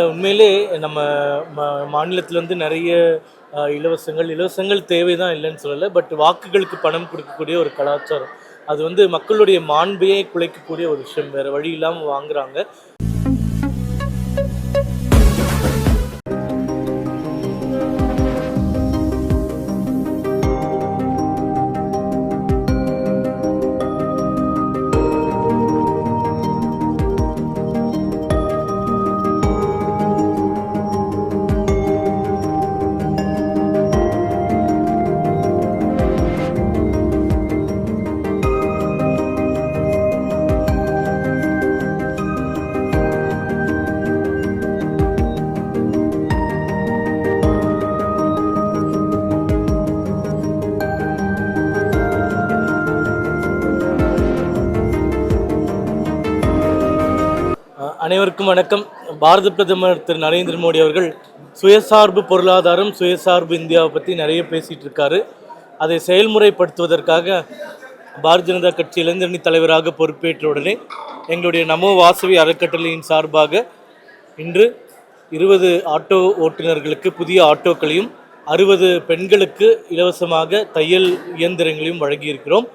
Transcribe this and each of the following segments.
உண்மையிலே நம்ம மா- வந்து நிறைய இலவசங்கள் இலவசங்கள் தேவை தான் இல்லைன்னு சொல்லலை பட் வாக்குகளுக்கு பணம் கொடுக்கக்கூடிய ஒரு கலாச்சாரம். அது வந்து மக்களுடைய மாண்பையே குலைக்கக்கூடிய ஒரு விஷயம் வேற வழி இல்லாமல் வாங்குறாங்க. அனைவருக்கும் வணக்கம். பாரத பிரதமர் திரு நரேந்திர மோடி அவர்கள் சுயசார்பு பொருளாதாரம் சுயசார்பு இந்தியாவை பற்றி நிறைய பேசிகிட்டு இருக்காரு. அதை செயல்முறைப்படுத்துவதற்காக பாரதிய ஜனதா கட்சி இளைஞரணி தலைவராக பொறுப்பேற்ற உடனே எங்களுடைய நமோ வாசவி அறக்கட்டளையின் சார்பாக இன்று இருபது ஆட்டோ ஓட்டுநர்களுக்கு புதிய ஆட்டோக்களையும் அறுபது பெண்களுக்கு இலவசமாக தையல் இயந்திரங்களையும் வழங்கியிருக்கிறோம்.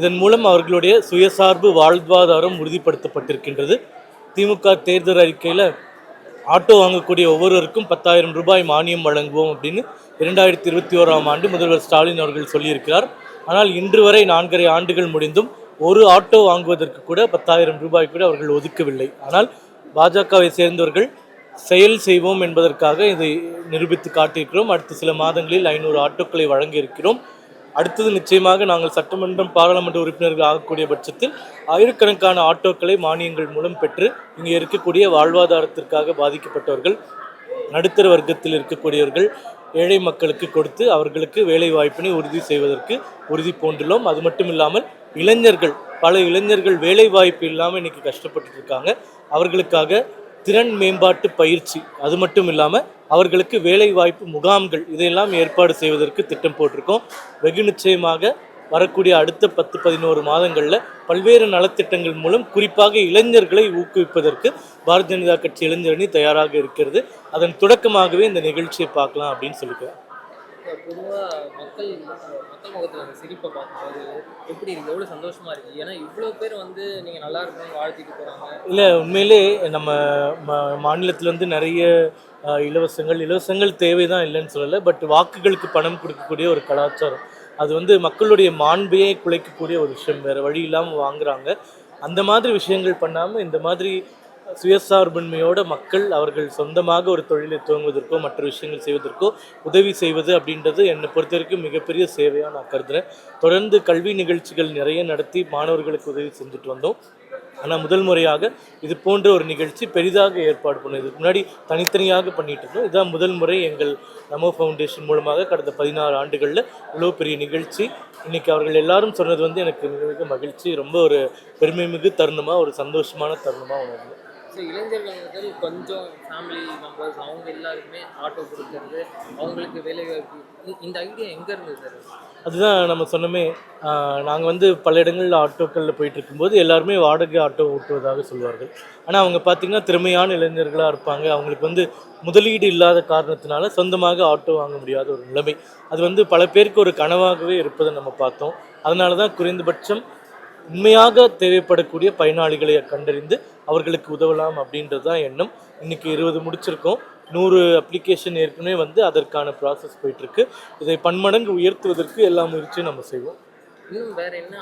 இதன் மூலம் அவர்களுடைய சுயசார்பு வாழ்வாதாரம் உறுதிப்படுத்தப்பட்டிருக்கின்றது. திமுக தேர்தல் அறிக்கையில் ஆட்டோ வாங்கக்கூடிய ஒவ்வொருவருக்கும் பத்தாயிரம் ரூபாய் மானியம் வழங்குவோம் அப்படின்னு இரண்டாயிரத்தி இருபத்தி ஓராம் ஆண்டு முதல்வர் ஸ்டாலின் அவர்கள் சொல்லியிருக்கிறார். ஆனால் இன்று வரை நான்கரை ஆண்டுகள் முடிந்தும் ஒரு ஆட்டோ வாங்குவதற்கு கூட பத்தாயிரம் ரூபாய் கூட அவர்கள் ஒதுக்கவில்லை. ஆனால் பாஜகவை சேர்ந்தவர்கள் செயல் செய்வோம் என்பதற்காக இதை நிரூபித்து காட்டியிருக்கிறோம். அடுத்த சில மாதங்களில் ஐநூறு ஆட்டோக்களை வழங்கியிருக்கிறோம். அடுத்தது நிச்சயமாக நாங்கள் சட்டமன்றம் பாராளுமன்ற உறுப்பினர்கள் ஆகக்கூடிய பட்சத்தில் ஆயிரக்கணக்கான ஆட்டோக்களை மானியங்கள் மூலம் பெற்று இங்கே இருக்கக்கூடிய வாழ்வாதாரத்திற்காக பாதிக்கப்பட்டவர்கள் நடுத்தர வர்க்கத்தில் இருக்கக்கூடியவர்கள் ஏழை மக்களுக்கு கொடுத்து அவர்களுக்கு வேலை வாய்ப்பினை உறுதி செய்வதற்கு உறுதி பூண்டுள்ளோம். அது மட்டும் இல்லாமல் இளைஞர்கள் பல இளைஞர்கள் வேலை வாய்ப்பு இல்லாமல் இன்னைக்கு கஷ்டப்பட்டு இருக்காங்க. அவர்களுக்காக திறன் மேம்பாட்டு பயிற்சி. அது மட்டும் இல்லாமல் அவர்களுக்கு வேலைவாய்ப்பு முகாம்கள் இதையெல்லாம் ஏற்பாடு செய்வதற்கு திட்டம் போட்டிருக்கோம். வெகு நிச்சயமாக வரக்கூடிய அடுத்த பத்து பதினோரு மாதங்களில் பல்வேறு நலத்திட்டங்கள் மூலம் குறிப்பாக இளைஞர்களை ஊக்குவிப்பதற்கு பாரதிய ஜனதா கட்சி இளைஞரணி தயாராக இருக்கிறது. அதன் தொடக்கமாகவே இந்த நிகழ்ச்சியை பார்க்கலாம் அப்படின்னு சொல்லிக்கிறேன். பொதுவாக மக்கள் மக்கள் முகத்தில் அந்த சிரிப்பை பார்க்கும்போது எப்படி இருக்கு? எவ்வளோ சந்தோஷமா இருக்கு? ஏன்னா இவ்வளோ பேர் வந்து நீங்கள் நல்லா இருக்கணும்னு வாழ்த்திட்டு போகிறாங்க இல்லை உண்மையிலே நம்ம ம- வந்து நிறைய இலவசங்கள் இலவசங்கள் தேவை தான் இல்லைன்னு சொல்லலை. பட் வாக்குகளுக்கு பணம் கொடுக்கக்கூடிய ஒரு கலாச்சாரம். அது வந்து மக்களுடைய மாண்பையே குலைக்கக்கூடிய ஒரு விஷயம். வேறு வழி இல்லாமல் வாங்குறாங்க. அந்த மாதிரி விஷயங்கள் பண்ணாமல் இந்த மாதிரி சுயசார்பின்மையோட மக்கள் அவர்கள் சொந்தமாக ஒரு தொழிலை துவங்குவதற்கோ மற்ற விஷயங்கள் செய்வதற்கோ உதவி செய்வது அப்படின்றது என்னை பொறுத்த வரைக்கும் மிகப்பெரிய சேவையாக நான் கருதுகிறேன் தொடர்ந்து கல்வி நிகழ்ச்சிகள் நிறைய நடத்தி மாணவர்களுக்கு உதவி செஞ்சுட்டு வந்தோம். ஆனால் முதல் முறையாக இது போன்ற ஒரு நிகழ்ச்சி பெரிதாக ஏற்பாடு பண்ணோம். இதுக்கு முன்னாடி தனித்தனியாக பண்ணிட்டு இருந்தோம். இதுதான் முதல் முறை எங்கள் நமோ ஃபவுண்டேஷன் மூலமாக கடந்த பதினாறு ஆண்டுகளில் இவ்வளோ பெரிய நிகழ்ச்சி. இன்னைக்கு அவர்கள் எல்லாரும் சொன்னது வந்து எனக்கு மிக மிக மகிழ்ச்சி. ரொம்ப ஒரு பெருமை மிகு தருணமாக ஒரு சந்தோஷமான தருணமாக உணர்ந்தேன். ஸோ இளைஞர்கள் கொஞ்சம் ஃபேமிலி மெம்பர்ஸ் அவங்க எல்லாருக்குமே ஆட்டோ கொடுக்கறது அவங்களுக்கு வேலைவாய்ப்பு இந்த ஐடியா எங்கே இருந்து சார் அதுதான் நம்ம சொன்னோமே நாங்கள் வந்து பல இடங்களில் ஆட்டோக்களில் போயிட்டு இருக்கும்போது எல்லாருமே வாடகை ஆட்டோ ஓட்டுவதாக சொல்வார்கள். ஆனால் அவங்க பார்த்திங்கன்னா திறமையான இளைஞர்களாக இருப்பாங்க. அவங்களுக்கு வந்து முதலீடு இல்லாத காரணத்தினால சொந்தமாக ஆட்டோ வாங்க முடியாத ஒரு நிலைமை. அது வந்து பல பேருக்கு ஒரு கனவாகவே இருப்பதை நம்ம பார்த்தோம். அதனால தான் குறைந்தபட்சம் உண்மையாக தேவைப்படக்கூடிய பயனாளிகளை கண்டறிந்து அவர்களுக்கு உதவலாம் அப்படின்றது தான் எண்ணம். இன்றைக்கி இருபது முடிச்சிருக்கோம். நூறு அப்ளிகேஷன் ஏற்கனவே வந்து அதற்கான ப்ராசஸ் போயிட்டுருக்கு இதை பன்மடங்கு உயர்த்துவதற்கு எல்லா முயற்சியும் நம்ம செய்வோம். இன்னும் வேற என்ன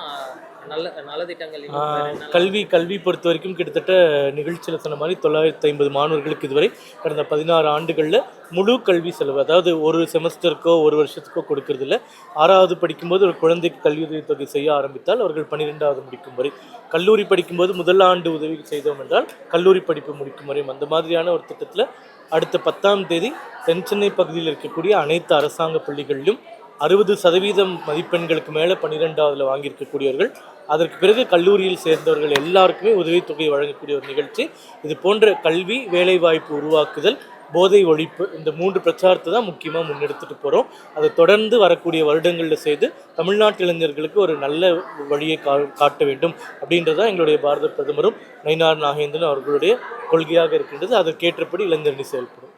நல்ல நலத்திட்டங்கள் கல்வி கல்வி பொறுத்த வரைக்கும் கிட்டத்தட்ட நிகழ்ச்சியில் சொன்ன மாதிரி தொள்ளாயிரத்தி ஐம்பது மாணவர்களுக்கு இதுவரை கடந்த பதினாறு ஆண்டுகளில் முழு கல்வி செலவு அதாவது ஒரு செமஸ்டருக்கோ ஒரு வருஷத்துக்கோ கொடுக்கறது இல்ல. ஆறாவது படிக்கும்போது ஒரு குழந்தைக்கு கல்வி உதவித்தொகை செய்ய ஆரம்பித்தால் அவர்கள் பன்னிரெண்டாவது முடிக்கும் வரை. கல்லூரி படிக்கும்போது முதல் ஆண்டு உதவி செய்தோம் என்றால் கல்லூரி படிப்பு முடிக்கும் வரையும் அந்த மாதிரியான ஒரு திட்டத்தில் அடுத்த பத்தாம் தேதி தென் சென்னை பகுதியில் இருக்கக்கூடிய அனைத்து அரசாங்க பள்ளிகளிலும் அறுபது சதவீதம் மதிப்பெண்களுக்கு மேலே பன்னிரெண்டாவதில் வாங்கியிருக்கக்கூடியவர்கள். அதற்கு பிறகு கல்லூரியில் சேர்ந்தவர்கள் எல்லாருக்குமே உதவித்தொகை வழங்கக்கூடிய ஒரு நிகழ்ச்சி. இது போன்ற கல்வி வேலைவாய்ப்பு உருவாக்குதல் போதை ஒழிப்பு இந்த மூன்று பிரச்சாரத்தை தான் முக்கியமாக முன்னெடுத்துட்டு போகிறோம் அதை தொடர்ந்து வரக்கூடிய வருடங்களில் செய்து தமிழ்நாட்டு இளைஞர்களுக்கு ஒரு நல்ல வழியை கா காட்ட வேண்டும் அப்படின்றதான் எங்களுடைய பாரத பிரதமரும் நயினார் நாகேந்திரன் அவர்களுடைய கொள்கையாக இருக்கின்றது. அதற்கேற்றபடி இளைஞரணி செயல்படும்.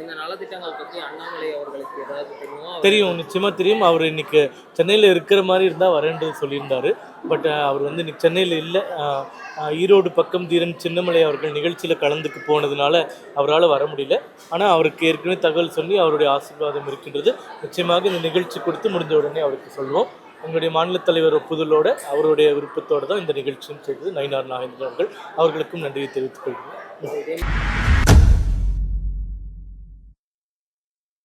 இந்த நலத்திட்டங்கள் பற்றி அண்ணாமலை அவர்களுக்கு ஏதாவது தெரியுமா? நிச்சயமாக தெரியும் அவர் இன்னைக்கு சென்னையில் இருக்கிற மாதிரி இருந்தால் வரேன்றது சொல்லியிருந்தாரு. பட் அவர் வந்து இன்னைக்கு சென்னையில் இல்லை. ஈரோடு பக்கம் தீரன் சின்னமலை அவர்கள் நிகழ்ச்சியில் கலந்துக்கு போனதுனால அவரால் வர முடியல. ஆனால் அவருக்கு ஏற்கனவே தகவல் சொல்லி அவருடைய ஆசீர்வாதம் இருக்கின்றது. நிச்சயமாக இந்த நிகழ்ச்சி கொடுத்து முடிஞ்ச உடனே அவருக்கு சொல்வோம். எங்களுடைய மாநில தலைவர் ஒப்புதலோட அவருடைய விருப்பத்தோடு தான் இந்த நிகழ்ச்சியும் செய்தது. நயினார் நாகேந்திரன் அவர்கள். அவர்களுக்கும் நன்றியை தெரிவித்துக் கொள்கிறேன்.